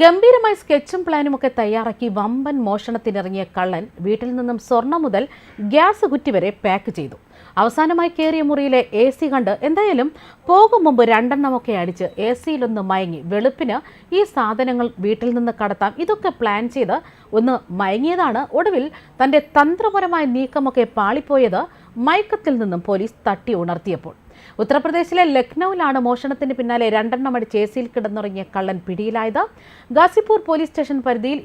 ഗംഭീരമായി സ്കെച്ചും പ്ലാനും ഒക്കെ തയ്യാറാക്കി വമ്പൻ മോഷണത്തിനിറങ്ങിയ കള്ളൻ വീട്ടിൽ നിന്നും സ്വർണം മുതൽ ഗ്യാസ് കുറ്റി വരെ പാക്ക് ചെയ്തു. അവസാനമായി കയറിയ മുറിയിലെ എ സി കണ്ട് എന്തായാലും പോകും മുമ്പ് രണ്ടെണ്ണമൊക്കെ അടിച്ച് എ സിയിലൊന്ന് മയങ്ങി വെളുപ്പിന് ഈ സാധനങ്ങൾ വീട്ടിൽ നിന്ന് കടത്താം. ഇതൊക്കെ പ്ലാൻ ചെയ്ത് ഒന്ന് മയങ്ങിയതാണ്. ഒടുവിൽ തന്റെ തന്ത്രപരമായ നീക്കമൊക്കെ പാളിപ്പോയത് മയക്കത്തിൽ നിന്നും പോലീസ് തട്ടി ഉണർത്തിയപ്പോൾ. ഉത്തർപ്രദേശിലെ ലക്നൌവിലാണ് മോഷണത്തിന് പിന്നാലെ രണ്ടെണ്ണം അടിച്ച് എ സിയിൽ കിടന്നുറങ്ങിയ കള്ളൻ പിടിയിലായത്. ഗാസിപൂർ പോലീസ് സ്റ്റേഷൻ പരിധിയിൽ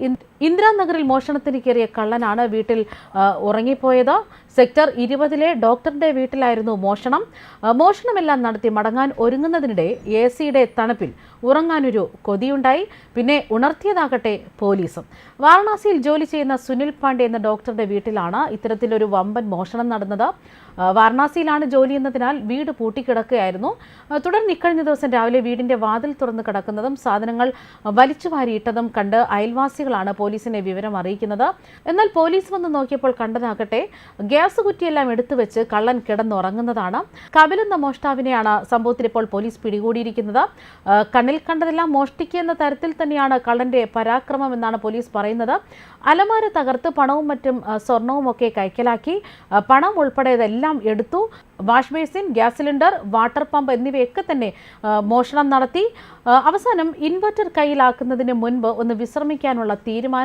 ഇന്ദിരാനഗറിൽ മോഷണത്തിന് കയറിയ കള്ളനാണ് വീട്ടിൽ ഉറങ്ങിപ്പോയത്. സെക്ടർ ഇരുപതിലെ ഡോക്ടറുടെ വീട്ടിലായിരുന്നു മോഷണം. മോഷണമെല്ലാം നടത്തി മടങ്ങാൻ ഒരുങ്ങുന്നതിനിടെ എ സിയുടെ തണുപ്പിൽ ഉറങ്ങാനൊരു കൊതിയുണ്ടായി. പിന്നെ ഉണർത്തിയതാകട്ടെ പോലീസും. വാരണാസിയിൽ ജോലി ചെയ്യുന്ന സുനിൽ പാണ്ഡെ എന്ന ഡോക്ടറുടെ വീട്ടിലാണ് ഇത്തരത്തിലൊരു വമ്പൻ മോഷണം നടന്നത്. വാരണാസിയിലാണ് ജോലി എന്നതിനാൽ വീട് പൂട്ടിക്കിടക്കുകയായിരുന്നു. തുടർന്ന് ഇക്കഴിഞ്ഞ ദിവസം രാവിലെ വീടിന്റെ വാതിൽ തുറന്ന് കിടക്കുന്നതും സാധനങ്ങൾ വലിച്ചു വാരിയിട്ടതും കണ്ട് അയൽവാസികളാണ് പോലീസിനെ വിവരം അറിയിക്കുന്നത്. എന്നാൽ പോലീസ് വന്ന് നോക്കിയപ്പോൾ കണ്ടതാകട്ടെ ഗ്യാസ് കുറ്റിയെല്ലാം എടുത്തു വെച്ച് കള്ളൻ കിടന്നുറങ്ങുന്നതാണ്. കപിൽ എന്ന മോഷ്ടാവിനെയാണ് സംഭവത്തിൽ ഇപ്പോൾ പോലീസ് പിടികൂടിയിരിക്കുന്നത്. കണ്ണിൽ കണ്ടതെല്ലാം മോഷ്ടിക്കുന്ന തരത്തിൽ തന്നെയാണ് കള്ളന്റെ പരാക്രമം എന്നാണ് പോലീസ് പറയുന്നത്. അലമാര തകർത്ത് പണവും മറ്റും സ്വർണവും ഒക്കെ കൈക്കലാക്കി പണം ഉൾപ്പെടെ ഇതെല്ലാം എടുത്തു. Wash basin gas cylinder water pump എന്നിവയൊക്കെ തന്നെ മോഷണം നടത്തി. അവസാനം ഇൻവെർട്ടർ കയ്യിലാക്കുന്നതിന് മുൻപ് ഒന്ന് വിശ്രമിക്കാനുള്ള തീരുമാനമായിരുന്നു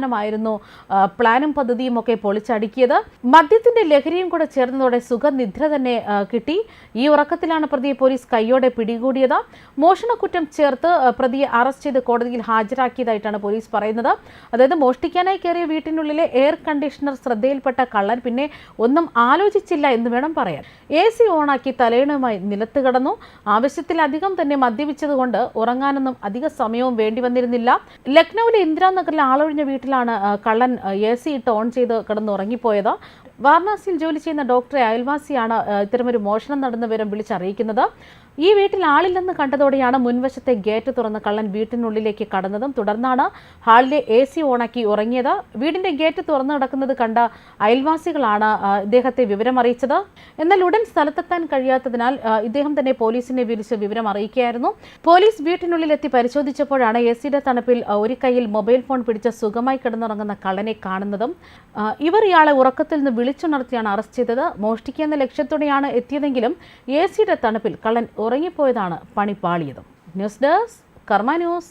ആ, പ്ലാനും പദ്ധതിയും ഒക്കെ പൊളിച്ചടുക്കിയത്. മദ്യത്തിന്റെ ലഹരിയും കൂടെ ചേർന്നതോടെ സുഖനിദ്ര തന്നെ കിട്ടി. ഈ ഉറക്കത്തിലാണ് പ്രതിയെ പോലീസ് കൈയോടെ പിടികൂടിയത്. മോഷണക്കുറ്റം ചേർത്ത് പ്രതിയെ അറസ്റ്റ് ചെയ്ത് കോടതിയിൽ ഹാജരാക്കിയതായിട്ടാണ് പോലീസ് പറയുന്നത്. അതായത് മോഷ്ടിക്കാനായി കയറിയ വീട്ടിനുള്ളിലെ എയർ കണ്ടീഷണർ ശ്രദ്ധയിൽപ്പെട്ട കള്ളൻ പിന്നെ ഒന്നും ആലോചിച്ചില്ല എന്ന് വേണം പറയാൻ. എ സി ഓണാക്കി തലയിണുമായി നിലത്ത് കിടന്നു. ആവശ്യത്തിലധികം തന്നെ മദ്യപിച്ചതുകൊണ്ട് ഉറങ്ങാനൊന്നും അധിക സമയവും വേണ്ടി വന്നിരുന്നില്ല. ലക്നൌവിലെ ഇന്ദിരാനഗറിലെ ആളൊഴിഞ്ഞ വീട്ടിലാണ് കള്ളൻ എ സി ഇട്ട് ഓൺ ചെയ്ത് കിടന്നുറങ്ങിപ്പോയത്. വാരണാസിയിൽ ജോലി ചെയ്യുന്ന ഡോക്ടറെ അയൽവാസിയാണ് ഇത്തരമൊരു മോഷണം നടന്ന വിവരം വിളിച്ചറിയിക്കുന്നത്. ഈ വീട്ടിൽ ആളില്ലെന്ന് കണ്ടതോടെയാണ് മുൻവശത്തെ ഗേറ്റ് തുറന്ന് കള്ളൻ വീട്ടിനുള്ളിലേക്ക് കടന്നതും തുടർന്നാണ് ഹാളിലെ എ സി ഓണാക്കി ഉറങ്ങിയത്. വീടിന്റെ ഗേറ്റ് തുറന്നു കിടക്കുന്നത് കണ്ട അയൽവാസികളാണ് ഇദ്ദേഹത്തെ വിവരം അറിയിച്ചത് എന്നാൽ ഉടൻ സ്ഥലത്തെത്താൻ കഴിയാത്തതിനാൽ ഇദ്ദേഹം തന്നെ പോലീസിനെ വിളിച്ച് വിവരം അറിയിക്കുകയായിരുന്നു. പോലീസ് വീട്ടിനുള്ളിലെത്തി പരിശോധിച്ചപ്പോഴാണ് എ സിയുടെ തണുപ്പിൽ ഒരു കൈയിൽ മൊബൈൽ ഫോൺ പിടിച്ച് സുഖമായി കിടന്നുറങ്ങുന്ന കള്ളനെ കാണുന്നതും ഇവർ ഇയാളെ ഉറക്കത്തിൽ നിന്ന് വിളിച്ചുണർത്തിയാണ് അറസ്റ്റ് ചെയ്തത്. മോഷ്ടിക്കുന്ന ലക്ഷ്യത്തോടെയാണ് എത്തിയതെങ്കിലും എ സിയുടെ തണുപ്പിൽ കള്ളൻ ഉറങ്ങിപ്പോയതാണ് പണി പാളിയതും. News desk Karma news.